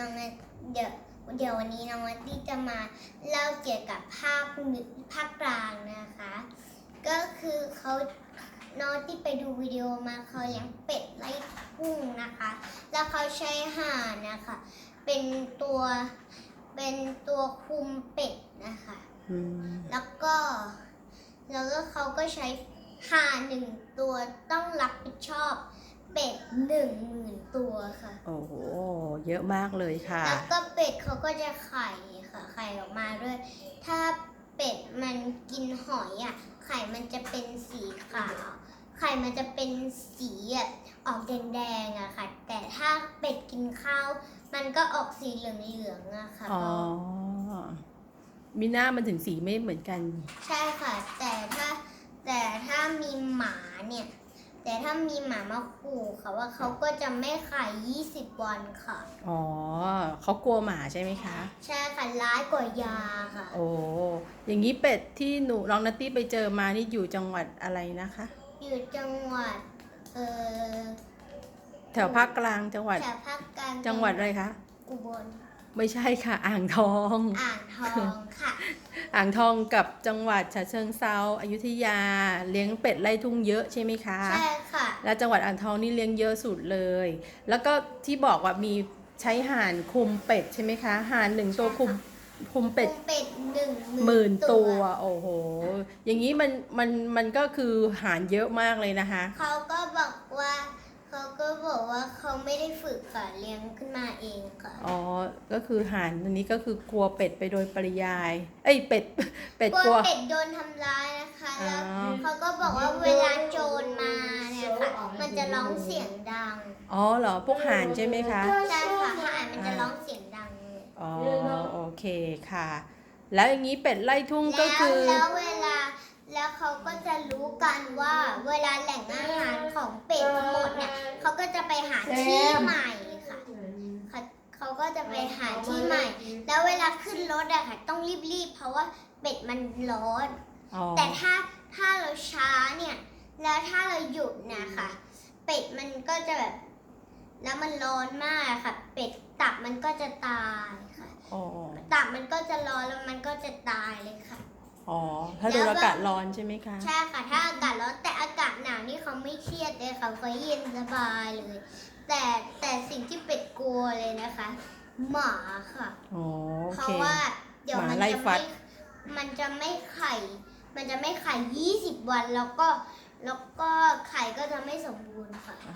น้องเดี๋ยวเดี๋ยววันนี้น้องนัตตี้จะมาเล่าเกี่ยวกับภาคภาคกลางนะคะ ก็คือเขาน้องที่ไปดูวิดีโอมาเขาเลี้ยงเป็ดไล่ทุ่งนะคะ แล้วเขาใช้ห่านนะคะ เป็นตัวเป็นตัวคุมเป็ดนะคะ แล้วก็แล้วก็เขาก็ใช้ห่านหนึ่งตัวต้องรับผิดชอบเป็ดหนึ่งหมื่นตัว เยอะมากเลยค่ะ แล้วก็เป็ดเขาก็จะไข่ค่ะไข่ออกมาด้วย ถ้าเป็ดมันกินหอยอะ ไข่มันจะเป็นสีขาว ไข่มันจะเป็นสีอะออกแดงๆอะค่ะ แต่ถ้าเป็ดกินข้าว มันก็ออกสีเหลืองๆอะค่ะอ๋อมีหน้ามันถึงสีไม่เหมือนกัน ใช่ค่ะ แต่ถ้าแต่ถ้ามีหมาเนี่ย แต่ถ้ามีหมามาขู่ค่ะว่าเขาก็จะไม่ไข่20 วันค่ะ อ๋อเขากลัวหมาใช่ไหมคะ ใช่ค่ะร้ายกว่ายาค่ะ โอ้อย่างนี้เป็ดที่หนูน้องนัตตี้ไปเจอมานี่อยู่จังหวัดอะไรนะคะ อยู่จังหวัดเอ่อแถวภาคกลางจังหวัดแถวภาคกลางจังหวัดอะไรคะอุบล ไม่ใช่ค่ะ อ่างทอง อ่างทองค่ะ อ่างทองกับจังหวัดฉะเชิงเซาอยุธยา เลี้ยงเป็ดไล่ทุ่งเยอะใช่ไหมคะ ใช่ค่ะ แล้วจังหวัดอ่างทองนี่เลี้ยงเยอะสุดเลย แล้วก็ที่บอกว่ามีใช้ห่านคุมเป็ดใช่ไหมคะห่านหนึ่งตัวคุมคุมเป็ดคุมเป็ดหนึ่งหมื่นตัว โอ้โห อย่างนี้มันมันมันก็คือห่านเยอะมากเลยนะคะ เขาก็บอกว่า เขาก็บอกว่าเขาไม่ได้ฝึกค่ะเลี้ยงขึ้นมาเองค่ะ อ๋อ ก็คือห่านอันนี้ก็คือกลัวเป็ดไปโดยปริยาย เอ้ยเป็ด เป็ดกลัวกลัวเป็ดโดนทำร้ายนะคะ แล้วอ๋อ เขาก็บอกว่าเวลาโจรมาเนี่ยค่ะ มันจะร้องเสียงดังอ๋อเหรอพวกห่านใช่ไหมคะ ใช่ค่ะห่านมันจะร้องเสียงดัง อ๋อโอเคค่ะ แล้วอย่างนี้เป็ดไล่ทุ่งก็แล้วคือ แล้วเวลาแล้วเขาก็จะรู้กันว่าเวลาแหล่งอาหารของเป็ดหมดเนี่ยเขาก็ จะไปหาที่ใหม่ค่ะเขาเขาก็จะไปหาที่ใหม่ แล้วเวลาขึ้นรถอะค่ะ ต้องรีบๆ เพราะว่าเป็ดมันร้อนอ๋อแต่ถ้าถ้าเราช้าเนี่ย แล้วถ้าเราหยุดเนะคะ เป็ดมันก็จะแบบ แล้วมันร้อนมากค่ะ เป็ดตับมันก็จะตายค่ะอ๋อตับมันก็จะร้อนแล้วมันก็จะตายเลยค่ะ อ๋อ ถ้าโดนอากาศร้อนใช่ไหมคะ ใช่ค่ะ ถ้าอากาศร้อนแต่อากาศหนาวนี่เขาไม่เครียดเลยค่ะเขาเย็นสบายเลย แต่แต่สิ่งที่เป็ดกลัวเลยนะคะ หมาค่ะอ๋อโอเพเค ราะว่าเดี๋ยวหมัมานไล่จะฟัไม่ด มันจะไม่ไข่ มันจะไม่ไข่ยี่สิบวันแล้วก็แล้วก็ไข่ก็จะไม่สมบูรณ์ค่ะ โอ้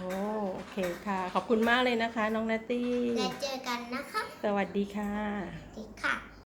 โอเคค่ะ ขอบคุณมากเลยนะคะ น้องนัตตี้ และเจอกันนะคะสวัสดีค่ะ สวัสดีค่ะ